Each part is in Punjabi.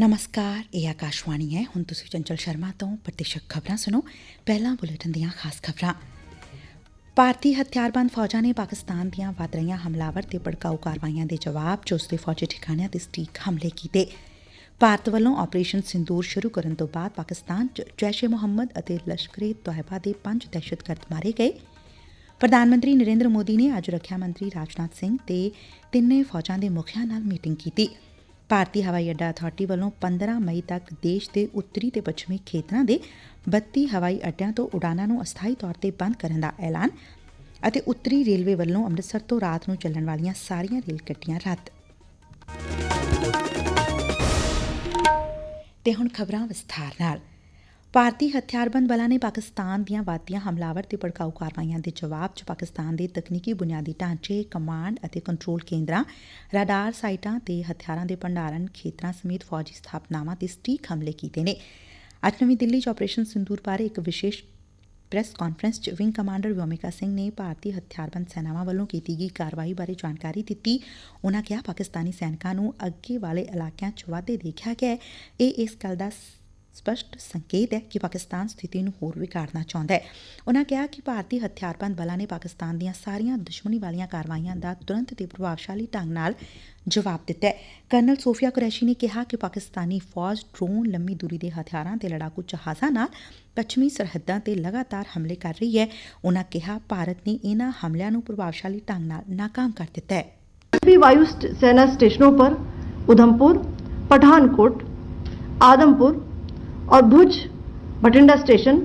ਨਮਸਕਾਰ ਇਹ ਆਕਾਸ਼ਵਾਣੀ ਹੈ ਹੁਣ ਤੁਸੀਂ ਚੰਚਲ ਸ਼ਰਮਾ ਤੋਂ ਪ੍ਰਤੀਸ਼ਕ ਖਬਰਾਂ ਸੁਣੋ ਪਹਿਲਾਂ ਬੁਲੇਟਿਨ ਦੀਆਂ ਖਾਸ ਖਬਰਾਂ ਭਾਰਤੀ ਹਥਿਆਰਬੰਦ ਫੌਜਾਂ ਨੇ ਪਾਕਿਸਤਾਨ ਦੀਆਂ ਵਧ ਰਹੀਆਂ ਹਮਲਾਵਰ ਤੇ ਭੜਕਾਊ ਕਾਰਵਾਈਆਂ ਦੇ ਜਵਾਬ 'ਚ ਉਸਦੇ ਫੌਜੀ ਠਿਕਾਣਿਆਂ ਤੇ ਸਟੀਕ ਹਮਲੇ ਕੀਤੇ ਭਾਰਤ ਵੱਲੋਂ ਆਪਰੇਸ਼ਨ ਸਿੰਦੂਰ ਸ਼ੁਰੂ ਕਰਨ ਤੋਂ ਬਾਅਦ ਪਾਕਿਸਤਾਨ 'ਚ ਜੈਸ਼-ਏ ਮੁਹੰਮਦ ਅਤੇ ਲਸ਼ਕਰ-ਏ ਤੋਇਬਾ ਦੇ ਪੰਜ ਦਹਿਸ਼ਤਗਰਦ ਮਾਰੇ ਗਏ ਪ੍ਰਧਾਨ ਮੰਤਰੀ ਨਰਿੰਦਰ ਮੋਦੀ ਨੇ ਅੱਜ ਰੱਖਿਆ ਮੰਤਰੀ ਰਾਜਨਾਥ ਸਿੰਘ ਤੇ ਤਿੰਨੇ ਫੌਜਾਂ ਦੇ ਮੁਖੀਆਂ ਨਾਲ ਮੀਟਿੰਗ ਕੀਤੀ ਭਾਰਤੀ ਹਵਾਈ ਅੱਡਾ ਅਥਾਰਟੀ ਵੱਲੋਂ 15 ਮਈ ਤੱਕ ਦੇਸ਼ ਦੇ ਉੱਤਰੀ ਤੇ ਪੱਛਮੀ ਖੇਤਰਾਂ ਦੇ 32 ਹਵਾਈ ਅੱਡਿਆਂ ਤੋਂ ਉਡਾਣਾਂ ਨੂੰ ਅਸਥਾਈ ਤੌਰ ਤੇ ਬੰਦ ਕਰਨ ਦਾ ਐਲਾਨ ਅਤੇ ਉੱਤਰੀ ਰੇਲਵੇ ਵੱਲੋਂ ਅੰਮ੍ਰਿਤਸਰ ਤੋਂ ਰਾਤ ਨੂੰ ਚੱਲਣ ਵਾਲੀਆਂ ਸਾਰੀਆਂ ਰੇਲ ਗੱਡੀਆਂ ਰੱਦ। ਤੇ ਹੁਣ ਖਬਰਾਂ ਵਿਸਥਾਰ ਨਾਲ। ਭਾਰਤੀ ਹਥਿਆਰਬੰਦ ਬਲਾਂ ਨੇ ਪਾਕਿਸਤਾਨ ਦੀਆਂ ਵਾਦੀਆਂ ਹਮਲਾਵਰ ਤੇ ਭੜਕਾਊ ਕਾਰਵਾਈਆਂ ਦੇ ਜਵਾਬ 'ਚ ਪਾਕਿਸਤਾਨ ਦੇ ਤਕਨੀਕੀ ਬੁਨਿਆਦੀ ਢਾਂਚੇ, ਕਮਾਂਡ ਅਤੇ ਕੰਟਰੋਲ ਕੇਂਦਰਾਂ, ਰਾਡਾਰ ਸਾਈਟਾਂ ਤੇ ਹਥਿਆਰਾਂ ਦੇ ਭੰਡਾਰਨ ਖੇਤਰਾਂ ਸਮੇਤ ਫੌਜੀ ਸਥਾਪਨਾਵਾਂ ਤੇ ਸਟੀਕ ਹਮਲੇ ਕੀਤੇ ਨੇ। ਅੱਜ ਨਵੀਂ ਦਿੱਲੀ 'ਚ ਆਪਰੇਸ਼ਨ ਸਿੰਦੂਰ ਬਾਰੇ ਇੱਕ ਵਿਸ਼ੇਸ਼ ਪ੍ਰੈਸ ਕਾਨਫਰੰਸ 'ਚ ਵਿੰਗ ਕਮਾਂਡਰ ਵਿਓਮਿਕਾ ਸਿੰਘ ਨੇ ਭਾਰਤੀ ਹਥਿਆਰਬੰਦ ਸੈਨਾਵਾਂ ਵੱਲੋਂ ਕੀਤੀ ਗਈ ਕਾਰਵਾਈ ਬਾਰੇ ਜਾਣਕਾਰੀ ਦਿੱਤੀ। ਉਨ੍ਹਾਂ ਕਿਹਾ, ਪਾਕਿਸਤਾਨੀ ਸੈਨਿਕਾਂ ਨੂੰ ਅੱਗੇ ਵਾਲੇ ਇਲਾਕਿਆਂ 'ਚ ਵਾਧੇ ਦੇਖਿਆ ਗਿਆ ਇਹ ਇਸ ਗੱਲ ਦਾ ਸਪਸ਼ਟ ਸੰਕੇਤ ਹੈ ਕਿ ਪਾਕਿਸਤਾਨ ਸਥਿਤੀ ਨੂੰ ਹੋਰ ਵਿਗਾੜਨਾ ਚਾਹੁੰਦਾ ਹੈ ਉਨ੍ਹਾਂ ਕਿਹਾ ਕਿ ਭਾਰਤੀ ਹਥਿਆਰਬੰਦ ਬਲਾਂ ਨੇ ਪਾਕਿਸਤਾਨ ਦੀਆਂ ਸਾਰੀਆਂ ਦੁਸ਼ਮਣੀ ਵਾਲੀਆਂ ਕਾਰਵਾਈਆਂ ਦਾ ਤੁਰੰਤ ਤੇ ਪ੍ਰਭਾਵਸ਼ਾਲੀ ਢੰਗ ਨਾਲ ਜਵਾਬ ਦਿੱਤਾ ਹੈ ਕਰਨਲ ਸੋਫੀਆ ਕੁਰੈਸ਼ੀ ਨੇ ਕਿਹਾ ਕਿ ਪਾਕਿਸਤਾਨੀ ਫੌਜ ਡਰੋਨ ਲੰਮੀ ਦੂਰੀ ਦੇ ਹਥਿਆਰਾਂ ਤੇ ਲੜਾਕੂ ਜਹਾਜ਼ਾਂ ਨਾਲ ਪੱਛਮੀ ਸਰਹੱਦਾਂ ਤੇ ਲਗਾਤਾਰ ਹਮਲੇ ਕਰ ਰਹੀ ਹੈ ਉਨ੍ਹਾਂ ਕਿਹਾ ਭਾਰਤ ਨੇ ਇਹਨਾਂ ਹਮਲਿਆਂ ਨੂੰ ਪ੍ਰਭਾਵਸ਼ਾਲੀ ਢੰਗ ਨਾਲ ਨਾਕਾਮ ਕਰ ਦਿੱਤਾ ਹੈ भी वायु स्ट- सेना स्टेशनों पर उधमपुर पठानकोट आदमपुर और भुज बठिंडा स्टेशन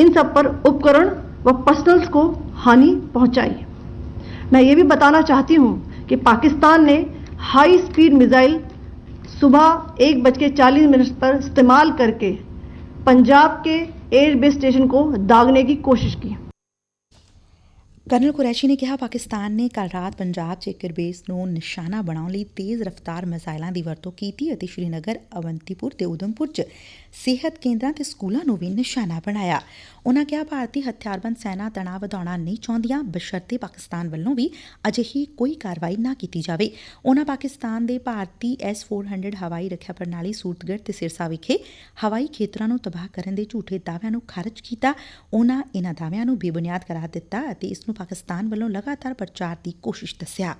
इन सब पर उपकरण व पर्सनल्स को हानि पहुंचाई मैं ये भी बताना चाहती हूं कि पाकिस्तान ने हाई स्पीड मिसाइल सुबह एक बज के चालीस मिनट पर इस्तेमाल करके पंजाब के एयरबेस स्टेशन को दागने की कोशिश की ਕਰਨਲ ਕੁਰੈਸ਼ੀ ਨੇ ਕਿਹਾ ਪਾਕਿਸਤਾਨ ਨੇ ਕੱਲ ਰਾਤ ਪੰਜਾਬ 'ਚ ਇੱਕ ਬੇਸ ਨੂੰ ਨਿਸ਼ਾਨਾ ਬਣਾਉਣ ਲਈ ਤੇਜ਼ ਰਫ਼ਤਾਰ ਮਿਜ਼ਾਈਲਾਂ ਦੀ ਵਰਤੋਂ ਕੀਤੀ ਅਤੇ ਸ਼੍ਰੀਨਗਰ ਅਵੰਤੀਪੁਰ ਤੇ ਉਦਮਪੁਰ 'ਚ ਸਿਹਤ ਕੇਂਦਰਾਂ ਤੇ ਸਕੂਲਾਂ ਨੂੰ ਵੀ ਨਿਸ਼ਾਨਾ ਬਣਾਇਆ। ਉਨ੍ਹਾਂ ਕਿਹਾ, ਭਾਰਤੀ ਹਥਿਆਰਬੰਦ ਸੈਨਾ ਤਣਾਅ ਵਧਾਉਣਾ ਨਹੀਂ ਚਾਹੁੰਦੀਆਂ, ਬਸ਼ਰਤੇ ਪਾਕਿਸਤਾਨ ਵੱਲੋਂ ਵੀ ਅਜਿਹੀ ਕੋਈ ਕਾਰਵਾਈ ਨਾ ਕੀਤੀ ਜਾਵੇ। ਉਨ੍ਹਾਂ ਪਾਕਿਸਤਾਨ ਦੇ ਭਾਰਤੀ S400 ਹਵਾਈ ਰੱਖਿਆ ਪ੍ਰਣਾਲੀ ਸੂਰਤਗੜ ਤੇ ਸਿਰਸਾ ਵਿਖੇ ਹਵਾਈ ਖੇਤਰਾਂ ਨੂੰ ਤਬਾਹ ਕਰਨ ਦੇ ਝੂਠੇ ਦਾਅਵਿਆਂ ਨੂੰ ਖਾਰਜ ਕੀਤਾ। ਉਨ੍ਹਾਂ ਇਹਨਾਂ ਦਾਅਵਿਆਂ ਨੂੰ ਬੇਬੁਨਿਆਦ ਕਰਾਰ ਦਿੱਤਾ ਅਤੇ ਇਸ ਨੂੰ ਪਾਕਿਸਤਾਨ ਵੱਲੋਂ ਲਗਾਤਾਰ ਪ੍ਰਚਾਰ ਦੀ ਕੋਸ਼ਿਸ਼ ਦੱਸਿਆ।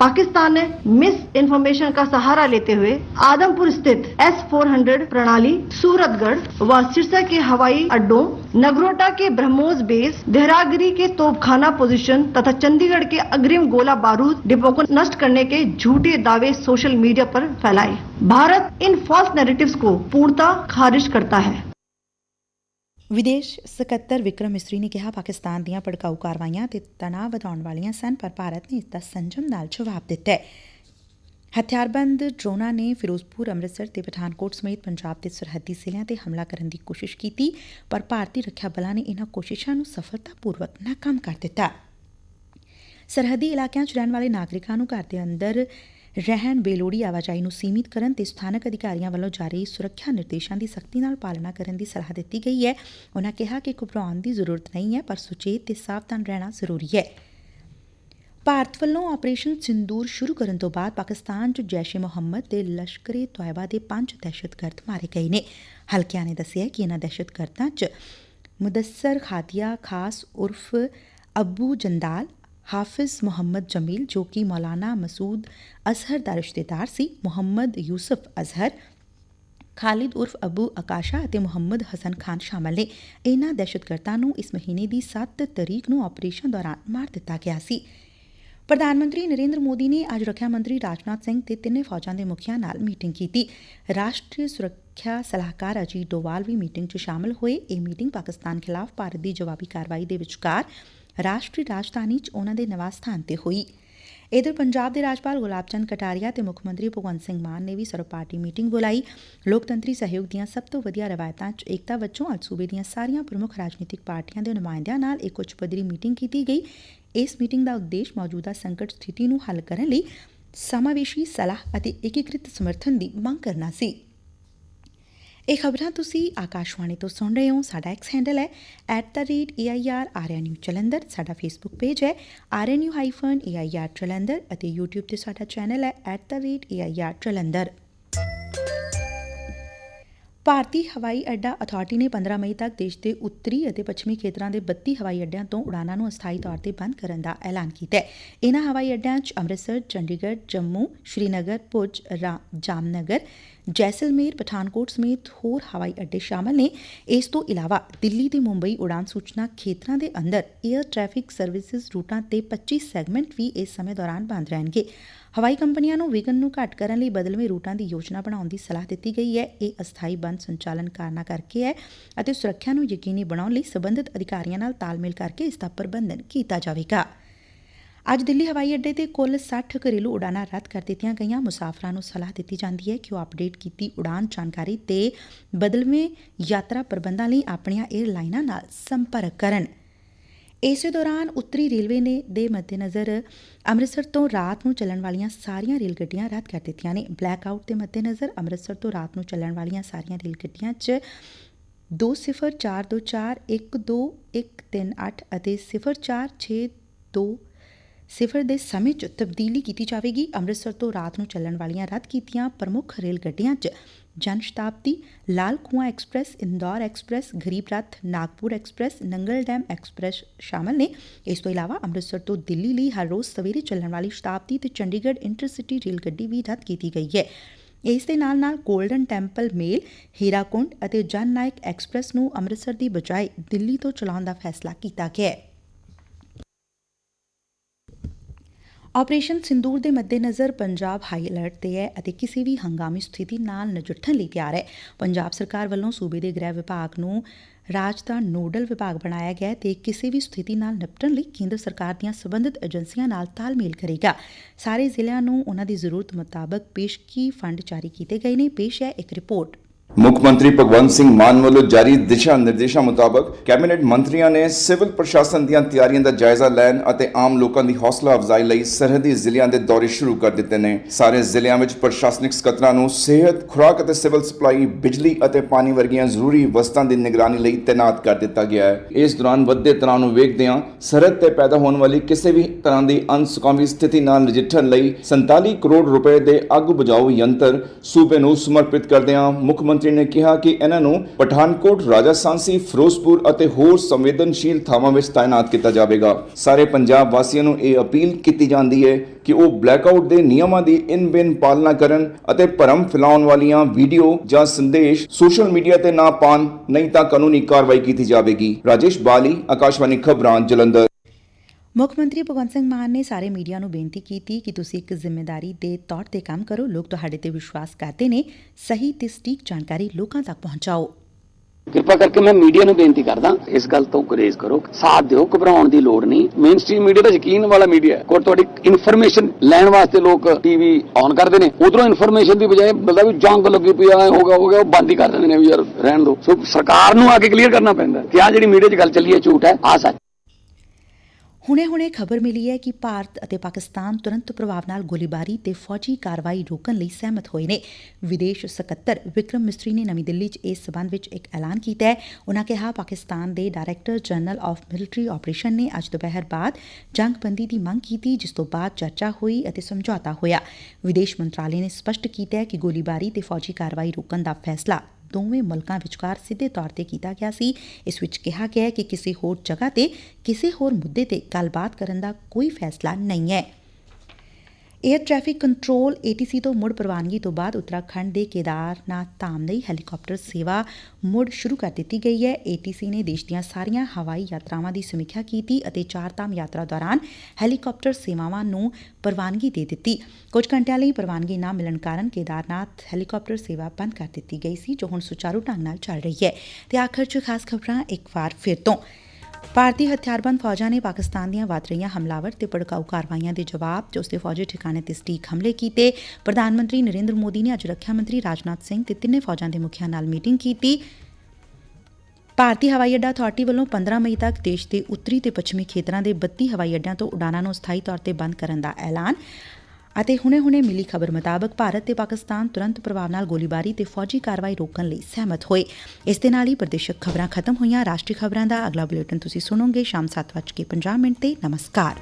पाकिस्तान ने मिस इन्फॉर्मेशन का सहारा लेते हुए आदमपुर स्थित एस 400 प्रणाली सूरतगढ़ व सिरसा के हवाई अड्डों, नगरोटा के ब्रह्मोस बेस, देहरागिरी के तोपखाना पोजीशन तथा चंडीगढ़ के अग्रिम गोला बारूद डिपो को नष्ट करने के झूठे दावे सोशल मीडिया पर फैलाए। भारत इन फॉल्स नैरेटिव्स को पूर्णता खारिज करता है। ਵਿਦੇਸ਼ ਸਕੱਤਰ ਵਿਕਰਮ ਮਿਸਰੀ ਨੇ ਕਿਹਾ, ਪਾਕਿਸਤਾਨ ਦੀਆਂ ਭੜਕਾਊ ਕਾਰਵਾਈਆਂ ਤੇ ਤਣਾਅ ਵਧਾਉਣ ਵਾਲੀਆਂ ਸਨ, ਪਰ ਭਾਰਤ ਨੇ ਇਸ ਦਾ ਸੰਜਮ ਨਾਲ ਜਵਾਬ ਦਿੱਤਾ ਹੈ। ਹਥਿਆਰਬੰਦ ਡਰੋਨਾਂ ਨੇ ਫਿਰੋਜ਼ਪੁਰ, ਅੰਮ੍ਰਿਤਸਰ ਤੇ ਪਠਾਨਕੋਟ ਸਮੇਤ ਪੰਜਾਬ ਦੇ ਸਰਹੱਦੀ ਜ਼ਿਲ੍ਹਿਆਂ ਤੇ ਹਮਲਾ ਕਰਨ ਦੀ ਕੋਸ਼ਿਸ਼ ਕੀਤੀ, ਪਰ ਭਾਰਤੀ ਰੱਖਿਆ ਬਲਾਂ ਨੇ ਇਹਨਾਂ ਕੋਸ਼ਿਸ਼ਾਂ ਨੂੰ ਸਫਲਤਾਪੂਰਵਕ ਨਾਕਾਮ ਕਰ ਦਿੱਤਾ। ਸਰਹੱਦੀ ਇਲਾਕਿਆਂ 'ਚ ਰਹਿਣ ਵਾਲੇ ਨਾਗਰਿਕਾਂ ਨੂੰ ਘਰ ਦੇ ਅੰਦਰ ਰਹਿਣ ਬੇਲੋੜੀ ਆਵਾਜਾਈ ਨੂੰ ਸੀਮਿਤ ਕਰਨ ਤੇ ਸਥਾਨਕ ਅਧਿਕਾਰੀਆਂ ਵੱਲੋਂ ਜਾਰੀ ਸੁਰੱਖਿਆ ਨਿਰਦੇਸ਼ਾਂ ਦੀ ਸਖਤੀ ਨਾਲ ਪਾਲਣਾ ਕਰਨ ਦੀ ਸਲਾਹ ਦਿੱਤੀ ਗਈ ਹੈ। ਉਨ੍ਹਾਂ ਕਿਹਾ ਕਿ ਘਬਰਾਉਣ ਦੀ ਜ਼ਰੂਰਤ ਨਹੀਂ ਹੈ, ਪਰ ਸੁਚੇਤ ਤੇ ਸਾਵਧਾਨ ਰਹਿਣਾ ਜ਼ਰੂਰੀ ਹੈ। ਭਾਰਤ ਵੱਲੋਂ ਆਪਰੇਸ਼ਨ ਸਿੰਦੂਰ ਸ਼ੁਰੂ ਕਰਨ ਤੋਂ ਬਾਅਦ ਪਾਕਿਸਤਾਨ 'ਚ ਜੈਸ਼-ਏ ਮੁਹੰਮਦ ਤੇ ਲਸ਼ਕਰ-ਏ ਤੋਇਬਾ ਦੇ ਪੰਜ ਦਹਿਸ਼ਤਗਰਦ ਮਾਰੇ ਗਏ ਨੇ। ਹਲਕਿਆਂ ਨੇ ਦੱਸਿਆ ਕਿ ਇਹਨਾਂ ਦਹਿਸ਼ਤਗਰਦਾਂ 'ਚ ਮੁਦੱਸਰ, ਖਾਦੀਆ, ਖਾਸ ਉਰਫ ਅਬੂ ਜੰਦਾਲ ਹਾਫਿਜ਼ ਮੁਹੰਮਦ ਜਮੀਲ, ਜੋ ਕਿ ਮੌਲਾਨਾ ਮਸੂਦ ਅਜ਼ਹਰ ਦਾ ਰਿਸ਼ਤੇਦਾਰ ਸੀ, ਮੁਹੰਮਦ ਯੂਸਫ ਅਜ਼ਹਰ, ਖਾਲਿਦ ਉਰਫ ਅਬੂ ਆਕਾਸ਼ਾ ਅਤੇ ਮੁਹੰਮਦ ਹਸਨ ਖਾਨ ਸ਼ਾਮਲ ਨੇ। ਇਨ੍ਹਾਂ ਦਹਿਸ਼ਤਗਰਦਾਂ ਨੂੰ ਇਸ ਮਹੀਨੇ ਦੀ 7 ਤਰੀਕ ਨੂੰ ਆਪਰੇਸ਼ਨ ਦੌਰਾਨ ਮਾਰ ਦਿੱਤਾ ਗਿਆ ਸੀ। ਪ੍ਰਧਾਨ ਮੰਤਰੀ ਨਰਿੰਦਰ ਮੋਦੀ ਨੇ ਅੱਜ ਰੱਖਿਆ ਮੰਤਰੀ ਰਾਜਨਾਥ ਸਿੰਘ ਤੇ ਤਿੰਨੇ ਫੌਜਾਂ ਦੇ ਮੁਖੀਆਂ ਨਾਲ ਮੀਟਿੰਗ ਕੀਤੀ। ਰਾਸ਼ਟਰੀ ਸੁਰੱਖਿਆ ਸਲਾਹਕਾਰ ਅਜੀਤ ਡੋਵਾਲ ਵੀ ਮੀਟਿੰਗ 'ਚ ਸ਼ਾਮਲ ਹੋਏ। ਇਹ ਮੀਟਿੰਗ ਪਾਕਿਸਤਾਨ ਖਿਲਾਫ ਭਾਰਤ ਦੀ ਜਵਾਬੀ ਕਾਰਵਾਈ ਦੇ ਵਿਚਕਾਰ ਰਾਸ਼ਟਰੀ ਰਾਜਧਾਨੀ 'ਚ ਉਹਨਾਂ ਦੇ ਨਿਵਾਸ ਸਥਾਨ ਤੇ ਹੋਈ। ਇਧਰ ਪੰਜਾਬ ਦੇ ਰਾਜਪਾਲ ਗੁਲਾਬ ਚੰਦ ਕਟਾਰੀਆ ਤੇ ਮੁੱਖ ਮੰਤਰੀ ਭਗਵੰਤ ਸਿੰਘ ਮਾਨ ਨੇ ਵੀ ਸਰਵ ਪਾਰਟੀ ਮੀਟਿੰਗ ਬੁਲਾਈ। ਲੋਕਤੰਤਰੀ ਸਹਿਯੋਗ ਦੀਆਂ ਸਭ ਤੋਂ ਵਧੀਆ ਰਵਾਇਤਾਂ 'ਚ ਏਕਤਾ ਵਜੋਂ ਅੱਜ ਸੂਬੇ ਦੀਆਂ ਸਾਰੀਆਂ ਪ੍ਰਮੁੱਖ ਰਾਜਨੀਤਿਕ ਪਾਰਟੀਆਂ ਦੇ ਨੁਮਾਇੰਦਿਆਂ ਨਾਲ ਇੱਕ ਉੱਚ ਪੱਧਰੀ ਮੀਟਿੰਗ ਕੀਤੀ ਗਈ। ਇਸ ਮੀਟਿੰਗ ਦਾ ਉਦੇਸ਼ ਮੌਜੂਦਾ ਸੰਕਟ ਸਥਿਤੀ ਨੂੰ ਹੱਲ ਕਰਨ ਲਈ ਸਮਾਵੇਸ਼ੀ ਸਲਾਹ ਅਤੇ ਏਕੀਕ੍ਰਿਤ ਸਮਰਥਨ ਦੀ ਮੰਗ ਕਰਨਾ ਸੀ। ਇਹ ਖਬਰਾਂ ਤੁਸੀਂ ਆਕਾਸ਼ਵਾਣੀ ਤੋਂ ਸੁਣ ਰਹੇ ਹੋ। ਸਾਡਾ ਐਕਸ ਹੈਂਡਲ ਹੈ @air ਜਲੰਧਰ। ਸਾਡਾ ਫੇਸਬੁੱਕ ਪੇਜ ਹੈ rnu-air ਜਲੰਧਰ ਅਤੇ YouTube ਤੇ ਸਾਡਾ ਚੈਨਲ ਹੈ @air ਜਲੰਧਰ। ਭਾਰਤੀ ਹਵਾਈ ਅੱਡਾ ਅਥਾਰਟੀ ਨੇ 15 ਮਈ ਤੱਕ ਦੇਸ਼ ਦੇ ਉੱਤਰੀ ਅਤੇ ਪੱਛਮੀ ਖੇਤਰਾਂ ਦੇ 32 ਹਵਾਈ ਅੱਡਿਆਂ ਤੋਂ ਉਡਾਨਾਂ ਨੂੰ ਅਸਥਾਈ ਤੌਰ ਤੇ ਬੰਦ ਕਰਨ ਦਾ ਐਲਾਨ ਕੀਤਾ ਹੈ। ਇਨ੍ਹਾਂ ਹਵਾਈ ਅੱਡਿਆਂ 'ਚ ਅੰਮ੍ਰਿਤਸਰ, ਚੰਡੀਗੜ੍ਹ, ਜੰਮੂ, ਸ਼੍ਰੀਨਗਰ, ਭੁਜ, ਰਾ- ਜਾਮਨਗਰ, ਜੈਸਲਮੇਰ, ਪਠਾਨਕੋਟ ਸਮੇਤ ਹੋਰ ਹਵਾਈ ਅੱਡੇ ਸ਼ਾਮਲ ਨੇ। ਇਸ ਤੋਂ ਇਲਾਵਾ ਦਿੱਲੀ ਤੇ ਮੁੰਬਈ ਉਡਾਨ ਸੂਚਨਾ ਖੇਤਰਾਂ ਦੇ ਅੰਦਰ 에ਅਰ ਟ੍ਰੈਫਿਕ ਸਰਵਿਸਿਜ਼ ਰੂਟਾਂ ਤੇ 25 ਸੈਗਮੈਂਟ ਵੀ ਇਸ ਸਮੇਂ ਦੌਰਾਨ ਬੰਦ ਰਹਿਣਗੇ। ਹਵਾਈ ਕੰਪਨੀਆਂ ਨੂੰ ਵਿਘਨ ਨੂੰ ਘੱਟ ਕਰਨ ਲਈ ਬਦਲਵੇਂ ਰੂਟਾਂ ਦੀ ਯੋਜਨਾ ਬਣਾਉਣ ਦੀ ਸਲਾਹ ਦਿੱਤੀ ਗਈ ਹੈ। ਇਹ ਅਸਥਾਈ ਬੰਦ ਸੰਚਾਲਨ ਕਾਰਨਾਂ ਕਰਕੇ ਹੈ ਅਤੇ ਸੁਰੱਖਿਆ ਨੂੰ ਯਕੀਨੀ ਬਣਾਉਣ ਲਈ ਸਬੰਧਤ ਅਧਿਕਾਰੀਆਂ ਨਾਲ ਤਾਲਮੇਲ ਕਰਕੇ ਇਸ ਦਾ ਪ੍ਰਬੰਧਨ ਕੀਤਾ ਜਾਵੇਗਾ। ਅੱਜ ਦਿੱਲੀ ਹਵਾਈ ਅੱਡੇ ਤੇ ਕੁੱਲ 60 ਘਰੇਲੂ ਉਡਾਨਾਂ ਰੱਦ ਕਰ ਦਿੱਤੀਆਂ ਗਈਆਂ। ਮੁਸਾਫਰਾਂ ਨੂੰ ਸਲਾਹ ਦਿੱਤੀ ਜਾਂਦੀ ਹੈ ਕਿ ਉਹ ਅਪਡੇਟ ਕੀਤੀ ਉਡਾਨ ਜਾਣਕਾਰੀ ਤੇ ਬਦਲਵੇਂ ਯਾਤਰਾ ਪ੍ਰਬੰਧਾਂ ਲਈ ਆਪਣੀਆਂ 에ਅਰਲਾਈਨਾਂ ਨਾਲ ਸੰਪਰਕ ਕਰਨ। ਇਸੇ ਦੌਰਾਨ ਉੱਤਰੀ ਰੇਲਵੇ ਨੇ ਦੇ ਮੱਦੇਨਜ਼ਰ ਅੰਮ੍ਰਿਤਸਰ ਤੋਂ ਰਾਤ ਨੂੰ ਚੱਲਣ ਵਾਲੀਆਂ ਸਾਰੀਆਂ ਰੇਲ ਗੱਡੀਆਂ ਰੱਦ ਕਰ ਦਿੱਤੀਆਂ ਨੇ। ਬਲੈਕ ਆਊਟ ਦੇ ਮੱਦੇਨਜ਼ਰ ਅੰਮ੍ਰਿਤਸਰ ਤੋਂ ਰਾਤ ਨੂੰ ਚੱਲਣ ਵਾਲੀਆਂ ਸਾਰੀਆਂ ਰੇਲ ਗੱਡੀਆਂ 'ਚ 20424 12138 ਅਤੇ 0462 ਸਿਫਰ ਦੇ ਸਮੇਂ 'ਚ ਤਬਦੀਲੀ ਕੀਤੀ ਜਾਵੇਗੀ। ਅੰਮ੍ਰਿਤਸਰ ਤੋਂ ਰਾਤ ਨੂੰ ਚੱਲਣ ਵਾਲੀਆਂ ਰੱਦ ਕੀਤੀਆਂ ਪ੍ਰਮੁੱਖ ਰੇਲ ਗੱਡੀਆਂ 'ਚ Jan Shatabdi, Lal Kuan express, Indore express, Garib Rath, Nagpur express, Nangal dam express ਸ਼ਾਮਲ ਨੇ। ਇਸ ਤੋਂ ਇਲਾਵਾ ਅੰਮ੍ਰਿਤਸਰ ਤੋਂ ਦਿੱਲੀ ਲਈ ਹਰ ਰੋਜ਼ ਸਵੇਰੇ ਚੱਲਣ ਵਾਲੀ ਸ਼ਤਾਬਦੀ ਤੇ ਚੰਡੀਗੜ੍ਹ ਇੰਟਰਸਿਟੀ ਰੇਲ ਗੱਡੀ ਵੀ ਰੱਦ ਕੀਤੀ ਗਈ ਹੈ। ਇਸ ਦੇ ਨਾਲ ਨਾਲ 골ਡਨ ਟੈਂਪਲ ਮੇਲ, ਹੀਰਾਕੁੰਡ ਅਤੇ ਜਨ ਨਾਇਕ ਐਕਸਪ੍ਰੈਸ ਨੂੰ ਅੰਮ੍ਰਿਤਸਰ ਦੀ ਬਜਾਏ ਦਿੱਲੀ ਤੋਂ ਚਲਾਉਣ ਦਾ ਫੈਸਲਾ ਕੀਤਾ ਗਿਆ ਹੈ। ਆਪਰੇਸ਼ਨ ਸਿੰਦੂਰ ਦੇ ਮੱਦੇਨਜ਼ਰ ਪੰਜਾਬ ਹਾਈ ਅਲਰਟ ਤੇ ਹੈ ਅਤੇ ਕਿਸੇ ਵੀ ਹੰਗਾਮੀ ਸਥਿਤੀ ਨਾਲ ਨਜਿੱਠਣ ਲਈ ਤਿਆਰ ਹੈ। ਪੰਜਾਬ ਸਰਕਾਰ ਵੱਲੋਂ ਸੂਬੇ ਦੇ ਗ੍ਰਹਿ ਵਿਭਾਗ ਨੂੰ ਰਾਜ ਦਾ ਨੋਡਲ ਵਿਭਾਗ ਬਣਾਇਆ ਗਿਆ ਹੈ ਤੇ ਕਿਸੇ ਵੀ ਸਥਿਤੀ ਨਾਲ ਨਿਪਟਣ ਲਈ ਕੇਂਦਰ ਸਰਕਾਰ ਦੀਆਂ ਸਬੰਧਤ ਏਜੰਸੀਆਂ ਨਾਲ ਤਾਲਮੇਲ ਕਰੇਗਾ। ਸਾਰੇ ਜ਼ਿਲ੍ਹਿਆਂ ਨੂੰ ਉਹਨਾਂ ਦੀ ਜ਼ਰੂਰਤ ਮੁਤਾਬਕ ਪੇਸ਼ਗੀ ਫੰਡ ਜਾਰੀ ਕੀਤੇ ਗਏ ਨੇ। ਪੇਸ਼ ਹੈ ਇੱਕ ਰਿਪੋਰਟ। ਮੁੱਖ ਮੰਤਰੀ ਭਗਵੰਤ ਸਿੰਘ ਮਾਨ ਵੱਲੋਂ ਜਾਰੀ ਦਿਸ਼ਾ ਨਿਰਦੇਸ਼ਾਂ ਮੁਤਾਬਕ ਕੈਬਨਿਟ ਮੰਤਰੀਆਂ ਨੇ ਸਿਵਲ ਪ੍ਰਸ਼ਾਸਨ ਦੀਆਂ ਤਿਆਰੀਆਂ ਦਾ ਜਾਇਜ਼ਾ ਲੈਣ ਅਤੇ ਆਮ ਲੋਕਾਂ ਦੀ ਹੌਸਲਾ ਅਫਜ਼ਾਈ ਲਈ ਸਰਹੱਦੀ ਜ਼ਿਲ੍ਹਿਆਂ ਦੇ ਦੌਰੇ ਸ਼ੁਰੂ ਕਰ ਦਿੱਤੇ ਨੇ। ਸਾਰੇ ਜ਼ਿਲ੍ਹਿਆਂ ਵਿੱਚ ਪ੍ਰਸ਼ਾਸਨਿਕ ਸਕੱਤਰਾਂ ਨੂੰ ਸਿਹਤ, ਖੁਰਾਕ ਅਤੇ ਸਿਵਲ ਸਪਲਾਈ, ਬਿਜਲੀ ਅਤੇ ਪਾਣੀ ਵਰਗੀਆਂ ਜ਼ਰੂਰੀ ਵਸਤਾਂ ਦੀ ਨਿਗਰਾਨੀ ਲਈ ਤਾਇਨਾਤ ਕਰ ਦਿੱਤਾ ਗਿਆ ਹੈ। ਇਸ ਦੌਰਾਨ ਵੱਧਦੇ ਤਣਾਅ ਨੂੰ ਵੇਖਦਿਆਂ ਸਰਹੱਦ ਤੇ ਪੈਦਾ ਹੋਣ ਵਾਲੀ ਕਿਸੇ ਵੀ ਤਰ੍ਹਾਂ ਦੀ ਅਨਸੁਖਾਵੀ ਸਥਿਤੀ ਨਾਲ ਨਜਿੱਠਣ ਲਈ 47 ਕਰੋੜ ਰੁਪਏ ਦੇ ਅੱਗ ਬੁਝਾਊ ਯੰਤਰ ਸੂਬੇ ਨੂੰ ਸਮਰਪਿਤ ਕਰਦਿਆਂ ਮੁੱਖ ਮੰਤਰੀ ਨੇ ਕਿਹਾ ਕਿ ਇਹਨਾਂ ਨੂੰ ਪਠਾਨਕੋਟ ਰਾਜਸਥਾਨਸੀ ਫਿਰੋਜ਼ਪੁਰ ਅਤੇ ਹੋਰ ਸੰਵੇਦਨਸ਼ੀਲ ਥਾਵਾਂ ਵਿੱਚ ਤਾਇਨਾਤ ਕੀਤਾ ਜਾਵੇਗਾ। ਸਾਰੇ ਪੰਜਾਬ ਵਾਸੀਆਂ ਨੂੰ ਇਹ ਅਪੀਲ ਕੀਤੀ ਜਾਂਦੀ ਹੈ ਕਿ ਉਹ ਬਲੈਕਆਊਟ ਦੇ ਨਿਯਮਾਂ ਦੀ ਇਨ ਬਿਨ ਪਾਲਣਾ ਕਰਨ ਅਤੇ ਭਰਮ ਫੈਲਾਉਣ ਵਾਲੀਆਂ ਵੀਡੀਓ ਜਾਂ ਸੰਦੇਸ਼ ਸੋਸ਼ਲ ਮੀਡੀਆ ਤੇ ਨਾ ਪਾਉਣ, ਨਹੀਂ ਤਾਂ ਕਾਨੂੰਨੀ ਕਾਰਵਾਈ ਕੀਤੀ ਜਾਵੇਗੀ। ਰਾਜੇਸ਼ ਬਾਲੀ, ਆਕਾਸ਼ਵਾਣੀ ਖਬਰਾਂ, ਜਲੰਧਰ। ਮੁੱਖ ਮੰਤਰੀ ਭਗਵੰਤ ਸਿੰਘ ਮਾਨ ਨੇ ਸਾਰੇ ਮੀਡੀਆ ਨੂੰ ਬੇਨਤੀ ਕੀਤੀ ਕਿ ਤੁਸੀਂ ਇੱਕ ਜ਼ਿੰਮੇਵਾਰੀ ਦੇ ਤੌਰ ਤੇ ਕੰਮ ਕਰੋ। ਲੋਕ ਤੁਹਾਡੇ ਤੇ ਵਿਸ਼ਵਾਸ ਕਰਦੇ ਨੇ। ਸਹੀ ਤੇ ਸਟੀਕ ਜਾਣਕਾਰੀ ਲੋਕਾਂ ਤੱਕ ਪਹੁੰਚਾਓ। ਕਿਰਪਾ ਕਰਕੇ ਮੈਂ ਮੀਡੀਆ ਨੂੰ ਬੇਨਤੀ ਕਰਦਾ, ਇਸ ਗੱਲ ਤੋਂ ਗੁਰੇਜ਼ ਕਰੋ। ਸਾਥ ਦਿਓ, ਘਬਰਾਉਣ ਦੀ ਲੋੜ ਨਹੀਂ। ਮੇਨ ਮੀਡੀਆ ਤਾਂ ਯਕੀਨ ਵਾਲਾ ਮੀਡੀਆ ਹੈ। ਕੋਲ ਤੁਹਾਡੀ ਇਨਫੋਰਮੇਸ਼ਨ ਲੈਣ ਵਾਸਤੇ ਲੋਕ ਟੀਵੀ ਔਨ ਕਰਦੇ ਨੇ। ਉਧਰੋਂ ਇਨਫੋਰਮੇਸ਼ਨ ਦੀ ਬਜਾਏ ਬਲਦਾ ਵੀ ਜੰਗ ਲੱਗੀ ਪਈ ਆ, ਐਂ ਹੋ ਗਿਆ ਹੋ ਗਿਆ, ਉਹ ਬੰਦ ਹੀ ਕਰ ਦਿੰਦੇ ਨੇ ਵੀ ਯਾਰ, ਰਹਿਣ ਦਿਓ ਸੋ ਸਰਕਾਰ ਨੂੰ ਆ ਕੇ ਕਲੀਅਰ ਕਰਨਾ ਪੈਂਦਾ ਕਿ ਆ ਜਿਹੜੀ ਮੀਡੀਆ 'ਚ ਗੱਲ ਚੱਲੀ ਹੈ, ਝੂਠ ਹੈ ਆ ਸੱਚ ਹੁਣੇ-ਹੁਣੇ ਖਬਰ ਮਿਲੀ ਹੈ ਕਿ ਭਾਰਤ ਅਤੇ ਪਾਕਿਸਤਾਨ ਤੁਰੰਤ ਪ੍ਰਭਾਵ ਨਾਲ ਗੋਲੀਬਾਰੀ ਤੇ ਫੌਜੀ ਕਾਰਵਾਈ ਰੋਕਣ ਲਈ ਸਹਿਮਤ ਹੋਏ ਨੇ। ਵਿਦੇਸ਼ ਸਕੱਤਰ ਵਿਕਰਮ ਮਿਸਰੀ ਨੇ ਨਵੀਂ ਦਿੱਲੀ 'ਚ ਇਸ ਸਬੰਧ ਵਿੱਚ ਇੱਕ ਐਲਾਨ ਕੀਤਾ ਹੈ। ਉਨ੍ਹਾਂ ਕਿਹਾ, ਪਾਕਿਸਤਾਨ ਦੇ director general of military operation ਨੇ ਅੱਜ ਦੁਪਹਿਰ ਬਾਅਦ ਜੰਗਬੰਦੀ ਦੀ ਮੰਗ ਕੀਤੀ, ਜਿਸ ਤੋਂ ਬਾਅਦ ਚਰਚਾ ਹੋਈ ਅਤੇ ਸਮਝੌਤਾ ਹੋਇਆ। ਵਿਦੇਸ਼ ਮੰਤਰਾਲੇ ਨੇ ਸਪਸ਼ਟ ਕੀਤਾ ਹੈ ਕਿ ਗੋਲੀਬਾਰੀ ਤੇ ਫੌਜੀ ਕਾਰਵਾਈ ਰੋਕਣ ਦਾ ਫੈਸਲਾ ਦੋਵੇਂ ਮੁਲਕਾਂ ਵਿਚਕਾਰ ਸਿੱਧੇ ਤੌਰ ਤੇ ਕੀਤਾ ਗਿਆ ਸੀ। ਇਸ ਵਿੱਚ ਕਿਹਾ ਗਿਆ ਹੈ ਕਿ ਕਿਸੇ ਹੋਰ ਜਗ੍ਹਾ ਤੇ ਕਿਸੇ ਹੋਰ ਮੁੱਦੇ ਤੇ ਗੱਲਬਾਤ ਕਰਨ ਦਾ ਕੋਈ ਫੈਸਲਾ ਨਹੀਂ ਹੈ। ਏਅਰ ਟ੍ਰੈਫਿਕ ਕੰਟਰੋਲ ATC ਤੋਂ ਮੁੜ ਪ੍ਰਵਾਨਗੀ ਤੋਂ ਬਾਅਦ ਉੱਤਰਾਖੰਡ ਦੇ ਕੇਦਾਰਨਾਥ ਧਾਮ ਲਈ ਹੈਲੀਕਾਪਟਰ ਸੇਵਾ ਮੁੜ ਸ਼ੁਰੂ ਕਰ ਦਿੱਤੀ ਗਈ ਹੈ। ATC ਨੇ ਦੇਸ਼ ਦੀਆਂ ਸਾਰੀਆਂ ਹਵਾਈ ਯਾਤਰਾਵਾਂ ਦੀ ਸਮੀਖਿਆ ਕੀਤੀ ਅਤੇ ਚਾਰ ਧਾਮ ਯਾਤਰਾ ਦੌਰਾਨ ਹੈਲੀਕਾਪਟਰ ਸੇਵਾਵਾਂ ਨੂੰ ਪ੍ਰਵਾਨਗੀ ਦੇ ਦਿੱਤੀ। ਕੁਝ ਘੰਟਿਆਂ ਲਈ ਪ੍ਰਵਾਨਗੀ ਨਾ ਮਿਲਣ ਕਾਰਨ ਕੇਦਾਰਨਾਥ ਹੈਲੀਕਾਪਟਰ ਸੇਵਾ ਬੰਦ ਕਰ ਦਿੱਤੀ ਗਈ ਸੀ, ਜੋ ਹੁਣ ਸੁਚਾਰੂ ਢੰਗ ਨਾਲ ਚੱਲ ਰਹੀ ਹੈ। ਤੇ ਆਖਰ 'ਚ ਖਾਸ ਖਬਰਾਂ ਇੱਕ ਵਾਰ ਫਿਰ ਤੋਂ। ਭਾਰਤੀ ਹਥਿਆਰਬੰਦ ਫੌਜਾਂ ਨੇ ਪਾਕਿਸਤਾਨ ਦੀਆਂ ਵੱਧ ਰਹੀਆਂ ਹਮਲਾਵਰ ਤੇ ਭੜਕਾਊ ਕਾਰਵਾਈਆਂ ਦੇ ਜਵਾਬ 'ਚ ਉਸਦੇ ਫੌਜੀ ਠਿਕਾਣੇ ਤੇ ਸਟੀਕ ਹਮਲੇ ਕੀਤੇ। ਪ੍ਰਧਾਨ ਮੰਤਰੀ ਨਰਿੰਦਰ ਮੋਦੀ ਨੇ ਅੱਜ ਰੱਖਿਆ ਮੰਤਰੀ ਰਾਜਨਾਥ ਸਿੰਘ ਤੇ ਤਿੰਨੇ ਫੌਜਾਂ ਦੇ ਮੁਖੀਆਂ ਨਾਲ ਮੀਟਿੰਗ ਕੀਤੀ। ਭਾਰਤੀ ਹਵਾਈ ਅੱਡਾ ਅਥਾਰਟੀ ਵੱਲੋਂ 15 ਮਈ ਤੱਕ ਦੇਸ਼ ਦੇ ਉੱਤਰੀ ਤੇ ਪੱਛਮੀ ਖੇਤਰਾਂ ਦੇ 32 ਹਵਾਈ ਅੱਡਿਆਂ ਤੋਂ ਉਡਾਣਾਂ ਨੂੰ ਸਥਾਈ ਤੌਰ ਤੇ ਬੰਦ ਕਰਨ ਦਾ ਐਲਾਨ। ਅਤੇ ਹੁਣੇ-ਹੁਣੇ ਮਿਲੀ ਖਬਰ ਮੁਤਾਬਕ ਭਾਰਤ ਤੇ ਪਾਕਿਸਤਾਨ ਤੁਰੰਤ ਪ੍ਰਭਾਵ ਨਾਲ ਗੋਲੀਬਾਰੀ ਤੇ ਫੌਜੀ ਕਾਰਵਾਈ ਰੋਕਣ ਲਈ ਸਹਿਮਤ ਹੋਏ। ਇਸ ਦੇ ਨਾਲ ਹੀ ਪ੍ਰਦੇਸ਼ਕ ਖਬਰਾਂ ਖਤਮ ਹੋਈਆਂ। ਰਾਸ਼ਟਰੀ ਖਬਰਾਂ ਦਾ ਅਗਲਾ ਬੁਲੇਟਿਨ ਤੁਸੀਂ ਸੁਣੋਗੇ ਸ਼ਾਮ 7:50 ਮਿੰਟ ਤੇ। ਨਮਸਕਾਰ।